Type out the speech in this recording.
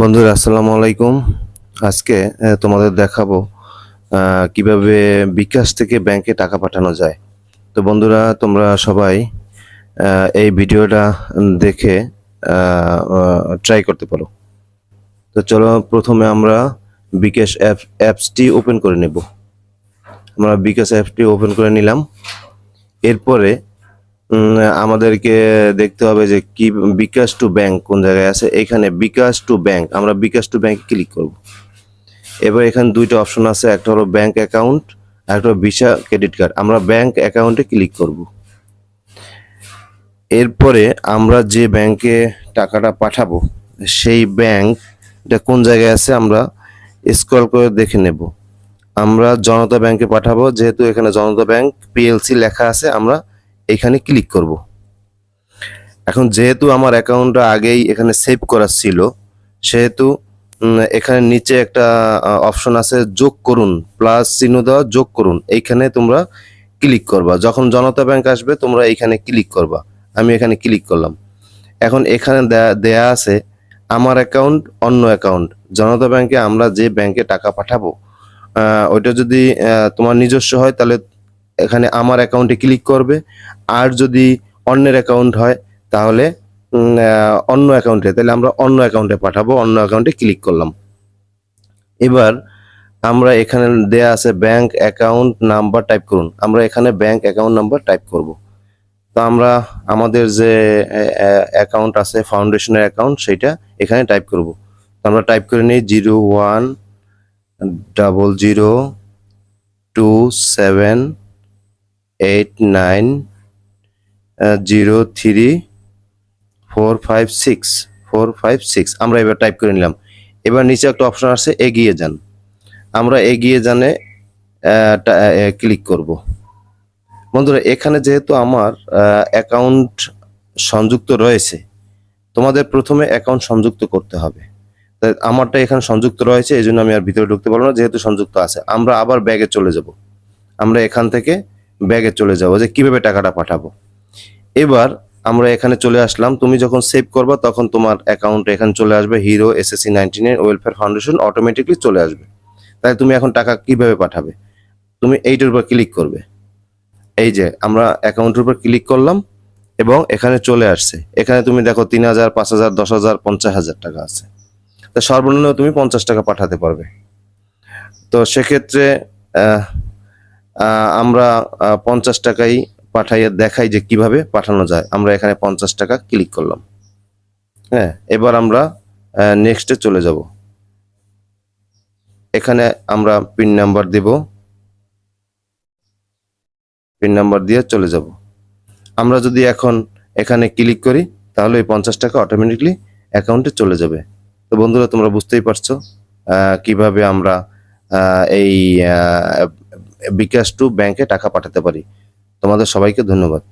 বন্ধুরা, আসসালামু আলাইকুম। আজকে তোমাদের দেখাবো কীভাবে বিকাশ থেকে ব্যাংকে টাকা পাঠানো যায়। তো বন্ধুরা, তোমরা সবাই এই ভিডিওটা দেখে ট্রাই করতে পারো। তো চলো, প্রথমে আমরা বিকাশ অ্যাপ, অ্যাপসটি ওপেন করে নেব। আমরা বিকাশ অ্যাপটি ওপেন করে নিলাম। এরপরে আমাদেরকে দেখতে হবে যে কি বিকাশ টু ব্যাংক কোন জায়গায় আছে। এখানে বিকাশ টু ব্যাংক, আমরা বিকাশ টু ব্যাংকে ক্লিক করব। এবার এখানে দুইটা অপশন আছে, একটা হলো ব্যাংক অ্যাকাউন্ট, আর একটা ভিসা ক্রেডিট কার্ড। আমরা ব্যাংক অ্যাকাউন্টে ক্লিক করব। এরপরে আমরা যে ব্যাংকে টাকাটা পাঠাবো, সেই ব্যাংক ব্যাংকটা কোন জায়গায় আছে আমরা স্ক্রল করে দেখে নেব। আমরা জনতা ব্যাংকে পাঠাবো, যেহেতু এখানে জনতা ব্যাংক পিএলসি লেখা আছে, আমরা এখানে ক্লিক করব। এখন যেহেতু আমার অ্যাকাউন্টটা আগেই এখানে সেভ করা ছিল, সেহেতু এখানে নিচে একটা অপশন আছে যোগ করুন প্লাস চিহ্ন দেওয়া যোগ করুন। এইখানে তোমরা ক্লিক করবা। যখন জনতা ব্যাংক আসবে, তোমরা এইখানে ক্লিক করবা। আমি এখানে ক্লিক করলাম। এখন এখানে দেয়া- আছে আমার অ্যাকাউন্ট অন্য অ্যাকাউন্ট জনতা ব্যাংকে আমরা যে ব্যাংকে টাকা পাঠাবো ওইটা যদি তোমার নিজস্ব হয়, তাহলে এখানে আমার অ্যাকাউন্টে ক্লিক করবে। আর যদি অন্যের অ্যাকাউন্ট হয়, তাহলে অন্য অ্যাকাউন্টে তাহলে আমরা অন্য অ্যাকাউন্টে পাঠাবো, অন্য অ্যাকাউন্টে ক্লিক করলাম। এবার আমরা এখানে দেয়া আছে ব্যাংক অ্যাকাউন্ট নাম্বার টাইপ করুন। আমরা এখানে ব্যাংক অ্যাকাউন্ট নাম্বার টাইপ করব। তো আমরা আমাদের যে অ্যাকাউন্ট আছে ফাউন্ডেশনের অ্যাকাউন্ট সেটা এখানে টাইপ করব। তো আমরা টাইপ করে নিই zero one double zero two seven eight nine zero three four five six four five six আমরা এবার টাইপ করে নিলাম। এবার নিচে একটা অপশন আছে এগিয়ে যান। আমরা এগিয়ে জানে ক্লিক করব। বন্ধুরা, এখানে যেহেতু আমার অ্যাকাউন্ট সংযুক্ত রয়েছে, তোমাদের প্রথমে অ্যাকাউন্ট সংযুক্ত করতে হবে। আমারটা এখানে সংযুক্ত রয়েছে, এই জন্য আমি আর ভিতরে ঢুকতে পারব না, যেহেতু সংযুক্ত আছে। আমরা আবার ব্যাগে চলে যাব। আমরা এখান থেকে ব্যাগে চলে যাব যে কীভাবে টাকাটা পাঠাবো। এবার আমরা এখানে চলে আসলাম। তুমি যখন সেভ করবা তখন তোমার অ্যাকাউন্ট এখানে চলে আসবে hero SSC nine welfare foundation automatically চলে আসবে। তাই তুমি এখন টাকা কীভাবে পাঠাবে? তুমি এইটার উপর ক্লিক করবে। এই যে আমরা অ্যাকাউন্টের উপর ক্লিক করলাম এবং এখানে চলে আসছে। এখানে তুমি দেখো তিন হাজার, পাঁচ হাজার, দশ হাজার, পঞ্চাশ হাজার টাকা আছে। তা সর্বনিম্ন তুমি পঞ্চাশ টাকা পাঠাতে পারবে। তো সেক্ষেত্রে আমরা পঞ্চাশ টাকাই পাঠাইয়ে দেখাই যে কীভাবে পাঠানো যায়। আমরা এখানে পঞ্চাশ টাকা ক্লিক করলাম। হ্যাঁ এবার আমরা নেক্সটে চলে যাব। এখানে আমরা পিন নাম্বার দেব। পিন নাম্বার দিয়ে চলে যাব। আমরা যদি এখন এখানে ক্লিক করি, তাহলে এই পঞ্চাশ টাকা অটোমেটিকলি অ্যাকাউন্টে চলে যাবে। তো বন্ধুরা, তোমরা বুঝতেই পারছ কীভাবে আমরা এই বিকাশ টু ব্যাংকে টাকা পাঠাতে পারি। তোমাদের সবাইকে ধন্যবাদ।